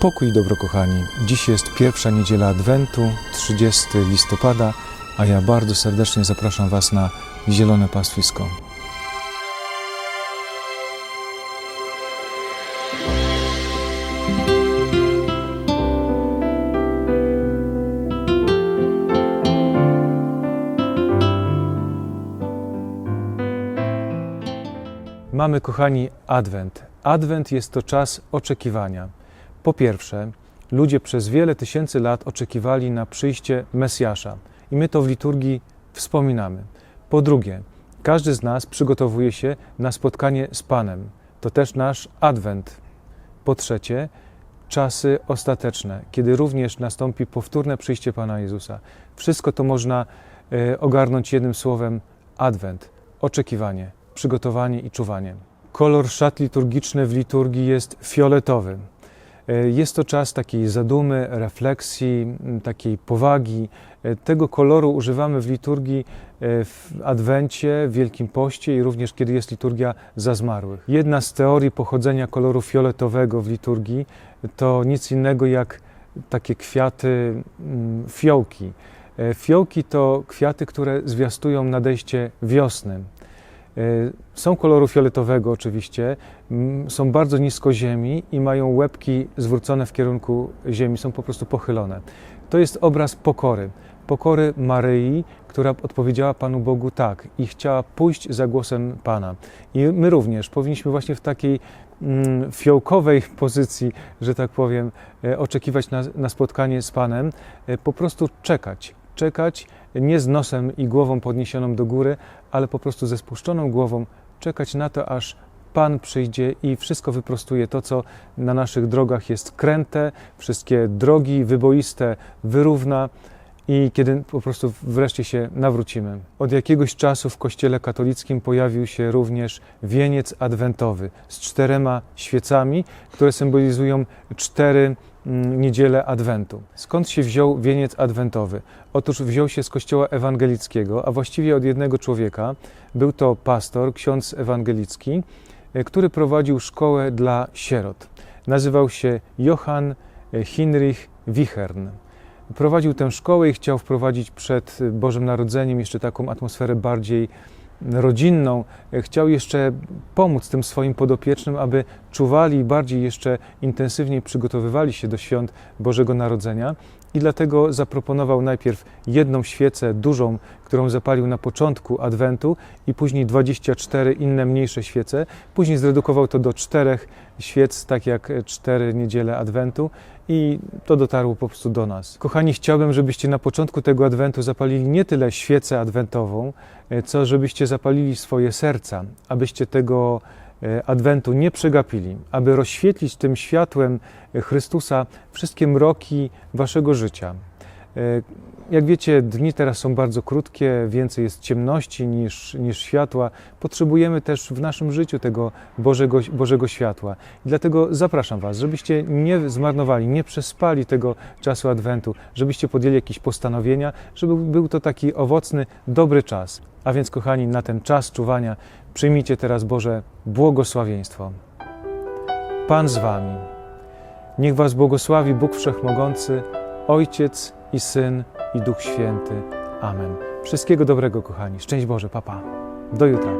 Pokój i dobro, kochani. Dziś jest pierwsza niedziela Adwentu, 30 listopada, a ja bardzo serdecznie zapraszam Was na Zielone Pastwisko. Mamy, kochani, Adwent. Adwent jest to czas oczekiwania. Po pierwsze, ludzie przez wiele tysięcy lat oczekiwali na przyjście Mesjasza i my to w liturgii wspominamy. Po drugie, każdy z nas przygotowuje się na spotkanie z Panem. To też nasz Adwent. Po trzecie, czasy ostateczne, kiedy również nastąpi powtórne przyjście Pana Jezusa. Wszystko to można e, ogarnąć jednym słowem Adwent, oczekiwanie, przygotowanie i czuwanie. Kolor szat liturgiczny w liturgii jest fioletowy. E, Jest to czas takiej zadumy, refleksji, takiej powagi. E, Tego koloru używamy w liturgii e, w Adwencie, w Wielkim Poście i również kiedy jest liturgia za zmarłych. Jedna z teorii pochodzenia koloru fioletowego w liturgii to nic innego jak takie kwiaty, fiołki. Fiołki to kwiaty, które zwiastują nadejście wiosny. E, Są koloru fioletowego oczywiście, są bardzo nisko ziemi i mają łebki zwrócone w kierunku ziemi, są po prostu pochylone. To jest obraz pokory. Pokory Maryi, która odpowiedziała Panu Bogu tak i chciała pójść za głosem Pana. I my również powinniśmy właśnie w takiej mm, fiołkowej pozycji, że tak powiem, e, oczekiwać na, na spotkanie z Panem, e, po prostu czekać. Czekać nie z nosem i głową podniesioną do góry, ale po prostu ze spuszczoną głową, czekać na to, aż Pan przyjdzie i wszystko wyprostuje. To, co na naszych drogach jest kręte, wszystkie drogi wyboiste wyrówna i kiedy po prostu wreszcie się nawrócimy. Od jakiegoś czasu w Kościele katolickim pojawił się również wieniec adwentowy z czterema świecami, które symbolizują cztery mm, niedziele Adwentu. Skąd się wziął wieniec adwentowy? Otóż wziął się z Kościoła ewangelickiego, a właściwie od jednego człowieka. Był to pastor, ksiądz ewangelicki, e, który prowadził szkołę dla sierot. Nazywał się Johann e, Hinrich Wichern. Prowadził tę szkołę i chciał wprowadzić przed Bożym Narodzeniem jeszcze taką atmosferę bardziej rodzinną. Chciał jeszcze pomóc tym swoim podopiecznym, aby czuwali bardziej jeszcze intensywniej przygotowywali się do świąt Bożego Narodzenia. I dlatego zaproponował najpierw jedną świecę dużą, którą zapalił na początku Adwentu, i później 24 inne mniejsze świece. Później zredukował to do czterech świec, tak jak cztery niedziele Adwentu, i to dotarło po prostu do nas. Kochani, chciałbym, żebyście na początku tego Adwentu zapalili nie tyle świecę adwentową, e, co żebyście zapalili swoje serca, abyście tego Adwentu nie przegapili, aby rozświetlić tym światłem e, Chrystusa wszystkie mroki waszego życia. Jak wiecie, dni teraz są bardzo krótkie, więcej jest ciemności niż, niż światła. Potrzebujemy też w naszym życiu tego Bożego, Bożego światła. I dlatego zapraszam Was, żebyście nie zmarnowali, nie przespali tego czasu Adwentu, żebyście podjęli jakieś postanowienia, żeby był to taki owocny, dobry czas. A więc, kochani, na ten czas czuwania przyjmijcie teraz Boże błogosławieństwo. Pan z Wami. Niech Was błogosławi Bóg Wszechmogący, Ojciec i Syn i Duch Święty. Amen. Wszystkiego dobrego, kochani. Szczęść Boże, papa. Do jutra.